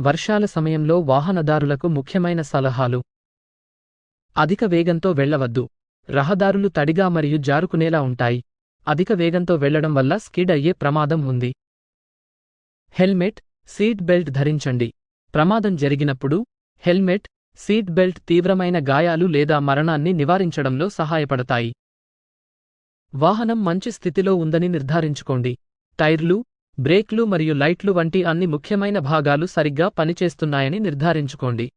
వర్షాల సమయంలో వాహనదారులకు ముఖ్యమైన సలహాలు. అధిక వేగంతో వెళ్ళవద్దు. రహదారులు తడిగా మరియు జారుకునేలా ఉంటాయి. అధిక వేగంతో వెళ్ళడం వల్ల స్కిడ్ అయ్యే ప్రమాదం ఉంది. హెల్మెట్ సీట్ బెల్ట్ ధరించండి. ప్రమాదం జరిగినప్పుడు హెల్మెట్ సీట్ బెల్ట్ తీవ్రమైన గాయాలు లేదా మరణాన్ని నివారించడంలో సహాయపడతాయి. వాహనం మంచి స్థితిలో ఉందని నిర్ధారించుకోండి. టైర్లు బ్రేక్లు మరియు లైట్లు వంటి అన్ని ముఖ్యమైన భాగాలు సరిగ్గా పనిచేస్తున్నాయని నిర్ధారించుకోండి.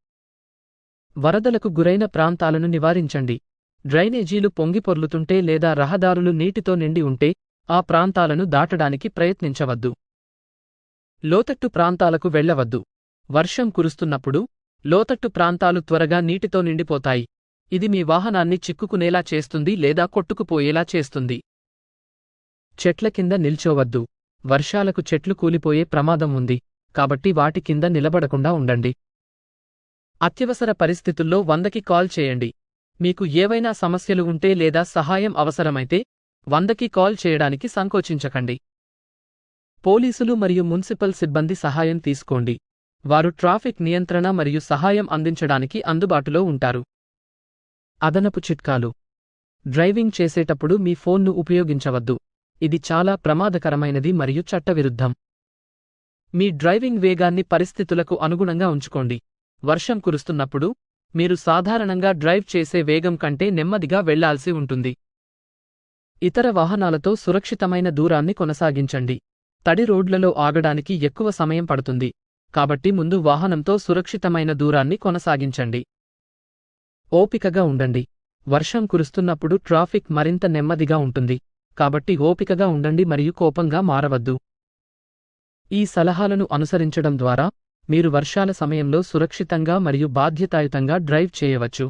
వరదలకు గురైన ప్రాంతాలను నివారించండి. డ్రైనేజీలు పొంగిపొర్లుతుంటే లేదా రహదారులు నీటితో నిండి ఉంటే ఆ ప్రాంతాలను దాటడానికి ప్రయత్నించవద్దు. లోతట్టు ప్రాంతాలకు వెళ్ళవద్దు. వర్షం కురుస్తున్నప్పుడు లోతట్టు ప్రాంతాలు త్వరగా నీటితో నిండిపోతాయి. ఇది మీ వాహనాన్ని చిక్కుకునేలా చేస్తుంది లేదా కొట్టుకుపోయేలా చేస్తుంది. చెట్ల కింద నిల్చోవద్దు. వర్షాలకు చెట్లు కూలిపోయే ప్రమాదం ఉంది. కాబట్టి వాటి కింద నిలబడకుండా ఉండండి. అత్యవసర పరిస్థితుల్లో వందకి కాల్ చేయండి. మీకు ఏవైనా సమస్యలు ఉంటే లేదా సహాయం అవసరమైతే వందకి కాల్ చేయడానికి సంకోచించకండి. పోలీసులు మరియు మున్సిపల్ సిబ్బంది సహాయం తీసుకోండి. వారు ట్రాఫిక్ నియంత్రణ మరియు సహాయం అందించడానికి అందుబాటులో ఉంటారు. అదనపు చిట్కాలు. డ్రైవింగ్ చేసేటప్పుడు మీ ఫోన్ను ఉపయోగించవద్దు. ఇది చాలా ప్రమాదకరమైనది మరియు చట్టవిరుద్ధం. మీ డ్రైవింగ్ వేగాన్ని పరిస్థితులకు అనుగుణంగా ఉంచుకోండి. వర్షం కురుస్తున్నప్పుడు మీరు సాధారణంగా డ్రైవ్ చేసే వేగం కంటే నెమ్మదిగా వెళ్ళాల్సి ఉంటుంది. ఇతర వాహనాలతో సురక్షితమైన దూరాన్ని కొనసాగించండి. తడి రోడ్లలో ఆగడానికి ఎక్కువ సమయం పడుతుంది. కాబట్టి ముందు వాహనంతో సురక్షితమైన దూరాన్ని కొనసాగించండి. ఓపికగా ఉండండి. వర్షం కురుస్తున్నప్పుడు ట్రాఫిక్ మరింత నెమ్మదిగా ఉంటుంది. కాబట్టి ఓపికగా ఉండండి మరియు కోపంగా మారవద్దు. ఈ సలహాలను అనుసరించడం ద్వారా మీరు వర్షాల సమయంలో సురక్షితంగా మరియు బాధ్యతాయుతంగా డ్రైవ్ చేయవచ్చు.